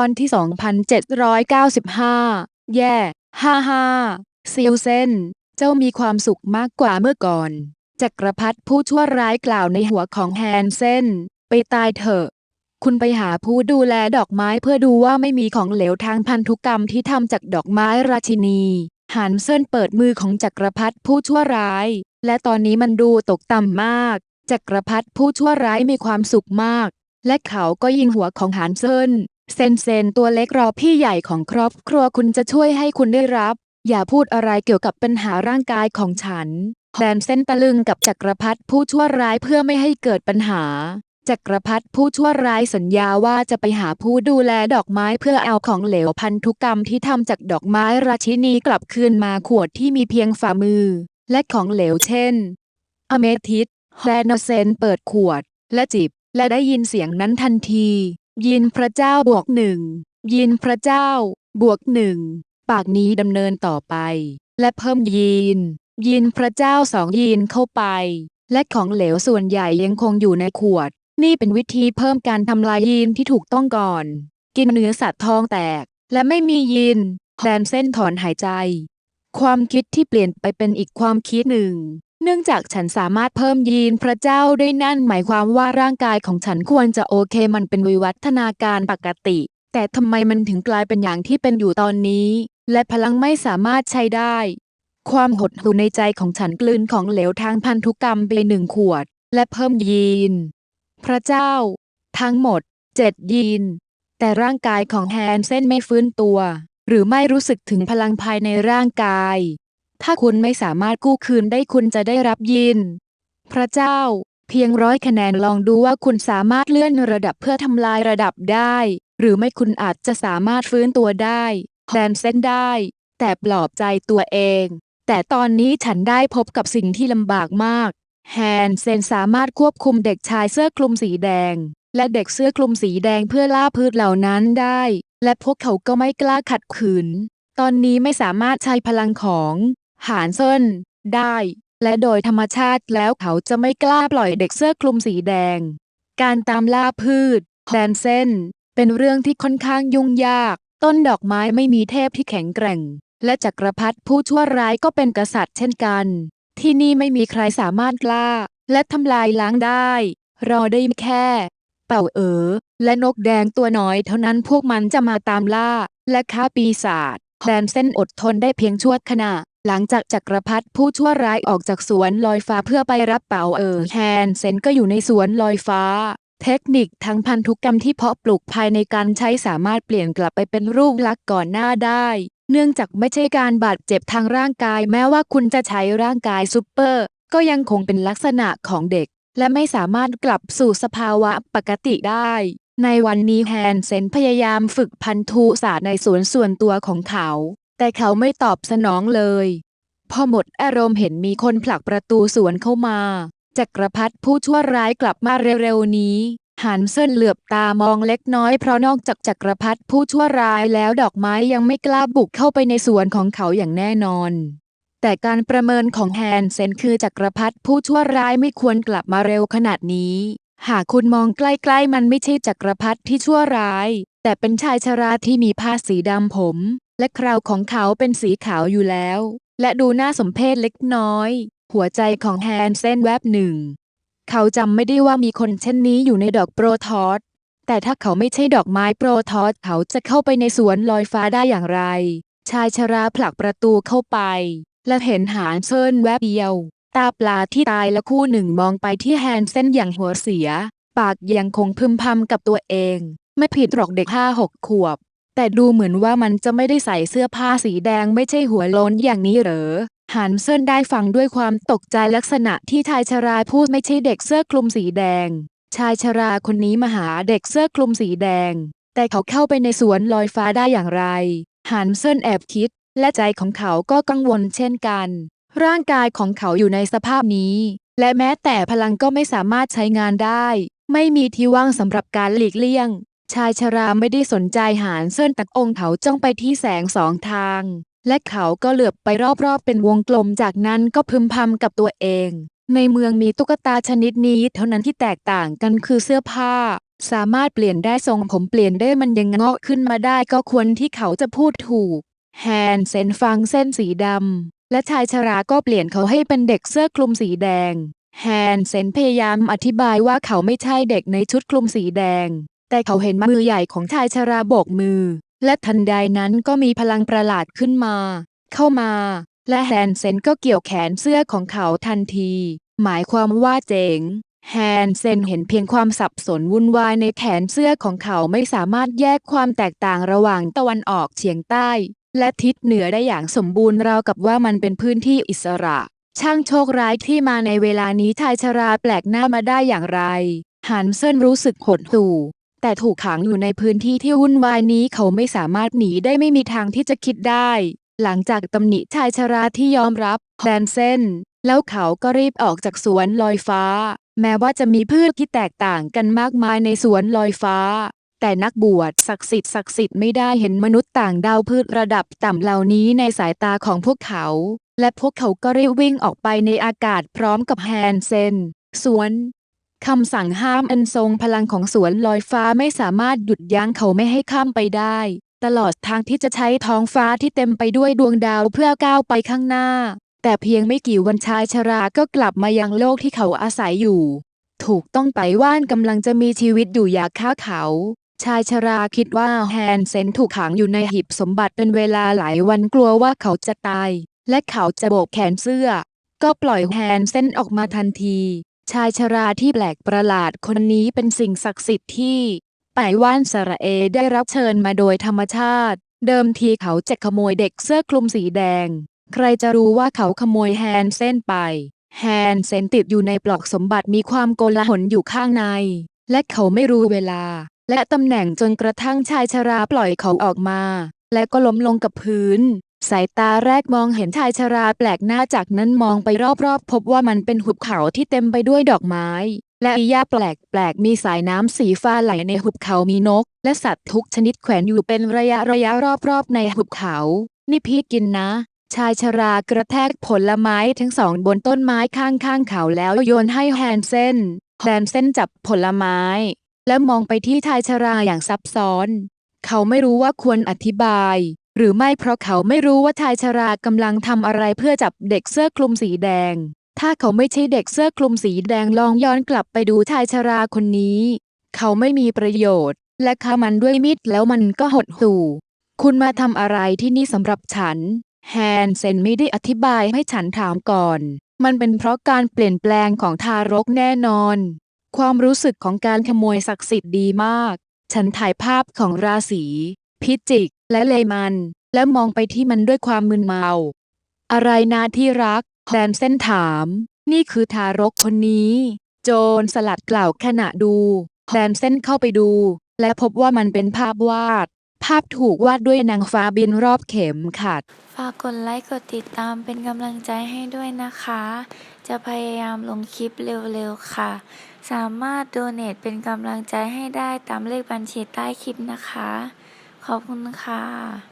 อนที่ 2795 แย่ ฮ่าฮ่าเซียวเซนเจ้ามีความสุขมากกว่าเมื่อก่อน จักรพรรดิผู้ชั่วร้ายกล่าวในหัวของแฮนเซนไปตายเถอะ คุณไปหาผู้ดูแลดอกไม้เพื่อดูว่าไม่มีของเหลวทางพันธุกรรมที่ทำจากดอกไม้ราชินีหันเซินเปิดมือของจักรพรรดิผู้ชั่วร้าย และตอนนี้มันดูตกต่ำมาก จักรพรรดิผู้ชั่วร้ายมีความสุขมาก และเขาก็ยิงหัวของหันเซิน เซนเซนตัวเล็กรอพี่ใหญ่ของครอบครัวคุณจะช่วยให้คุณได้รับ อย่าพูดอะไรเกี่ยวกับปัญหาร่างกายของฉันแดนเส้นตะลึงกับจักรพรรดิผู้ชั่วร้ายเพื่อไม่ให้เกิดปัญหา จักรพรรดิผู้ชั่วร้ายสัญญาว่าจะไปหาผู้ดูแลดอกไม้เพื่อเอาของเหลวพันธุกรรมที่ทำจากดอกไม้ราชินีกลับคืนมาขวดที่มีเพียงฝ่ามือ และของเหลวเช่น อเมทิสแดนเซนเปิดขวด และจิบ และได้ยินเสียงนั้นทันที ยินพระเจ้าบวกหนึ่งยินพระเจ้า บวกหนึ่งปากนี้ดำเนินต่อไป และเพิ่มยีนยินพระเจ้าสองยีนเข้าไป และของเหลวส่วนใหญ่ยังคงอยู่ในขวด นี่เป็นวิธีเพิ่มการทำลายยีนที่ถูกต้องก่อน กินเนื้อสัตว์ท้องแตก และไม่มียีนแดนเส้นถอนหายใจ ความคิดที่เปลี่ยนไปเป็นอีกความคิดหนึ่ง เนื่องจากฉันสามารถเพิ่มยีนพระเจ้าได้นั่นหมายความว่าร่างกายของฉันควรจะโอเคมันเป็นวิวัฒนาการปกติ แต่ทำไมมันถึงกลายเป็นอย่างที่เป็นอยู่ตอนนี้ และพลังไม่สามารถใช้ได้ ความหดหู่ในใจของฉันกลืนของเหลวทางพันธุกรรมไปหนึ่งขวด และเพิ่มยีน พระเจ้า ทั้งหมดเจ็ดยีน แต่ร่างกายของแฮนเซนไม่ฟื้นตัว หรือไม่รู้สึกถึงพลังภายในร่างกาย ถ้าคุณไม่สามารถกู้คืนได้คุณจะได้รับยิน พระเจ้า เพียงร้อยคะแนนลองดูว่าคุณสามารถเลื่อนระดับเพื่อทำลายระดับได้ หรือไม่คุณอาจจะสามารถฟื้นตัวได้แดนเส้นได้ แต่ปลอบใจตัวเอง แต่ตอนนี้ฉันได้พบกับสิ่งที่ลำบากมาก แฮนเซนสามารถควบคุมเด็กชายเสื้อคลุมสีแดง และเด็กเสื้อคลุมสีแดงเพื่อล่าพืชเหล่านั้นได้ และพวกเขาก็ไม่กล้าขัดขืน ตอนนี้ไม่สามารถใช้พลังของ หานเซินได้ และโดยธรรมชาติแล้วเขาจะไม่กล้าปล่อยเด็กเสื้อคลุมสีแดง การตามล่าพืชแดนเซนเป็นเรื่องที่ค่อนข้างยุ่งยาก ต้นดอกไม้ไม่มีเทพที่แข็งแกร่ง และจักรพรรดิผู้ชั่วร้ายก็เป็นกษัตริย์เช่นกัน ที่นี่ไม่มีใครสามารถกล้าและทำลายล้างได้ รอได้แค่ เป่าเอ๋อและนกแดงตัวน้อยเท่านั้นพวกมันจะมาตามล่า และฆ่าปีศาจแดนเส้นอดทนได้เพียงชั่วขณะ หลังจากจักรพรรดิผู้ชั่วร้ายออกจากสวนลอยฟ้าเพื่อไปรับเป่าเอ๋อแฮนเซนก็อยู่ในสวนลอยฟ้า เทคนิคทางพันธุกรรมที่เพาะปลูกภายในการใช้สามารถเปลี่ยนกลับไปเป็นรูปลักษณ์ก่อนหน้าได้ เนื่องจากไม่ใช่การบาดเจ็บทางร่างกายแม้ว่าคุณจะใช้ร่างกายซูเปอร์ ก็ยังคงเป็นลักษณะของเด็ก และไม่สามารถกลับสู่สภาวะปกติได้ ในวันนี้แฮนเซนพยายามฝึกพันธุศาสตร์ในสวนส่วนตัวของเขา แต่เขาไม่ตอบสนองเลย พอหมดอารมณ์เห็นมีคนผลักประตูสวนเข้ามาจักรพรรดิผู้ชั่วร้ายกลับมาเร็วๆนี้หันเซินเหลือบตามองเล็กน้อยเพราะนอกจากจักรพรรดิผู้ชั่วร้ายแล้วดอกไม้ยังไม่กล้าบุกเข้าไปในสวนของเขาอย่างแน่นอน แต่การประเมินของแฮนเซนคือจักรพรรดิผู้ชั่วร้ายไม่ควรกลับมาเร็วขนาดนี้ หากคุณมองใกล้ๆมันไม่ใช่จักรพรรดิที่ชั่วร้าย แต่เป็นชายชราที่มีผ้าสีดำผม และคราวของเขาเป็นสีขาวอยู่แล้ว และดูน่าสมเพชเล็กน้อย หัวใจของแฮนเซนแวบหนึ่ง เขาจำไม่ได้ว่ามีคนเช่นนี้อยู่ในดอกโปรทอสแต่ถ้าเขาไม่ใช่ดอกไม้โปรทอสเขาจะเข้าไปในสวนลอยฟ้าได้อย่างไร ชายชราผลักประตูเข้าไป และเห็นหานเซินแวบเดียว ตาปลาที่ตายและคู่หนึ่งมองไปที่แฮนเซนอย่างหัวเสีย ปากยังคงพึมพำกับตัวเอง ไม่ผิดหรอกเด็กห้าหกขวบ แต่ดูเหมือนว่ามันจะไม่ได้ใส่เสื้อผ้าสีแดงไม่ใช่หัวโล้นอย่างนี้เหรอหันเซินได้ฟังด้วยความตกใจลักษณะที่ชายชราพูดไม่ใช่เด็กเสื้อคลุมสีแดง ชายชราคนนี้มาหาเด็กเสื้อคลุมสีแดง แต่เขาเข้าไปในสวนลอยฟ้าได้อย่างไรหันเซินแอบคิด และใจของเขาก็กังวลเช่นกัน ร่างกายของเขาอยู่ในสภาพนี้ และแม้แต่พลังก็ไม่สามารถใช้งานได้ ไม่มีที่ว่างสำหรับการหลีกเลี่ยง ชายชราไม่ได้สนใจหานเซินตักองค์เขาจ้องไปที่แสงสองทาง และเขาก็เหลือบไปรอบๆเป็นวงกลมจากนั้นก็พึมพำกับตัวเอง ในเมืองมีตุ๊กตาชนิดนี้เท่านั้นที่แตกต่างกันคือเสื้อผ้า สามารถเปลี่ยนได้ทรงผมเปลี่ยนได้มันยังงอกขึ้นมาได้ก็ควรที่เขาจะพูดถูก แฮนเซนฟังเส้นสีดำและชายชราก็เปลี่ยนเขาให้เป็นเด็กเสื้อคลุมสีแดงแฮนเซนพยายามอธิบายว่าเขาไม่ใช่เด็กในชุดคลุมสีแดง แต่เขาเห็นมือใหญ่ของชายชราโบกมือ และทันใดนั้นก็มีพลังประหลาดขึ้นมา เข้ามา และแฮนเซนก็เกี่ยวแขนเสื้อของเขาทันที หมายความว่าเจ๋งแฮนเซนเห็นเพียงความสับสนวุ่นวายในแขนเสื้อของเขาไม่สามารถแยกความแตกต่างระหว่างตะวันออกเฉียงใต้ และทิศเหนือได้อย่างสมบูรณ์ราวกับว่ามันเป็นพื้นที่อิสระ ช่างโชคร้ายที่มาในเวลานี้ชายชราแปลกหน้ามาได้อย่างไรฮันเซนรู้สึกหดหู่ แต่ถูกขังอยู่ในพื้นที่ที่วุ่นวายนี้เขาไม่สามารถหนีได้ไม่มีทางที่จะคิดได้ หลังจากตำหนิชายชราที่ยอมรับแดนเซนแล้วเขาก็รีบออกจากสวนลอยฟ้า แม้ว่าจะมีพืชที่แตกต่างกันมากมายในสวนลอยฟ้า แต่นักบวชศักดิ์สิทธิ์ศักดิ์สิทธิ์ไม่ได้เห็นมนุษย์ต่างดาวพืชระดับต่ำเหล่านี้ในสายตาของพวกเขา และพวกเขาก็รีบวิ่งออกไปในอากาศพร้อมกับแฮนเซนสวน คำสั่งห้ามอันทรงพลังของสวนลอยฟ้าไม่สามารถหยุดยั้งเขาไม่ให้ข้ามไปได้ ตลอดทางที่จะใช้ท้องฟ้าที่เต็มไปด้วยดวงดาวเพื่อก้าวไปข้างหน้า แต่เพียงไม่กี่วันชายชราก็กลับมายังโลกที่เขาอาศัยอยู่ ถูกต้องไปว่านกำลังจะมีชีวิตอยู่อยากฆ่าเขา ชายชราคิดว่าแฮนเซนถูกขังอยู่ในหีบสมบัติเป็นเวลาหลายวันกลัวว่าเขาจะตาย และเขาจะโบกแขนเสื้อ ก็ปล่อยแฮนเซนออกมาทันที ชายชราที่แปลกประหลาดคนนี้เป็นสิ่งศักดิ์สิทธิ์ที่ไปว่านสระเอได้รับเชิญมาโดยธรรมชาติ เดิมทีเขาจะขโมยเด็กเสื้อคลุมสีแดง ใครจะรู้ว่าเขาขโมยแฮนเซนไป แฮนเซนติดอยู่ในปลอกสมบัติมีความโกลาหลอยู่ข้างใน และเขาไม่รู้เวลา และตำแหน่งจนกระทั่งชายชราปล่อยเขาออกมา และก็ล้มลงกับพื้น สายตาแรกมองเห็นชายชราแปลกหน้าจากนั้นมองไปรอบๆ พบว่ามันเป็นหุบเขาที่เต็มไปด้วยดอกไม้ และหญ้าแปลกๆ มีสายน้ำสีฟ้าไหลในหุบเขามีนก และสัตว์ทุกชนิดแขวนอยู่เป็นระยะระยะรอบๆ ในหุบเขา นี่พี่กินนะ ชายชรากระแทกผลไม้ทั้งสองบนต้นไม้ข้างๆเขาแล้วโยนให้แฮนเซนแฮนเซนจับผลไม้ แล้วมองไปที่ชายชราอย่างซับซ้อน เขาไม่รู้ว่าควรอธิบายหรือไม่เพราะเขาไม่รู้ว่าชายชรากำลังทำอะไรเพื่อจับเด็กเสื้อคลุมสีแดง ถ้าเขาไม่ใช่เด็กเสื้อคลุมสีแดงลองย้อนกลับไปดูชายชราคนนี้ เขาไม่มีประโยชน์ และฆ่ามันด้วยมีดแล้วมันก็หดหู่ คุณมาทำอะไรที่นี่สำหรับฉัน แฮนเซนไม่ได้อธิบายให้ฉันถามก่อน มันเป็นเพราะการเปลี่ยนแปลงของทารกแน่นอน ความรู้สึกของการขโมยศักดิ์สิทธิ์ดีมาก ฉันถ่ายภาพของราศี พิจิก และเลมัน แล้วมองไปที่มันด้วยความมึนเมา อะไรนะที่รักแดนเส้นถาม นี่คือทารกคนนี้ โจรสลัดกล่าวขณะดูแดนเส้นเข้าไปดู และพบว่ามันเป็นภาพวาด ภาพถูกวาดด้วยนางฟ้าบินรอบเข็มขัด ฝากกดไลค์กดติดตามเป็นกำลังใจให้ด้วยนะคะ จะพยายามลงคลิปเร็วๆค่ะ สามารถโดเน a เป็นกำลังใจให้ได้ตามเลขบัญชีใต้คลิปนะคะ ขอบคุณค่ะ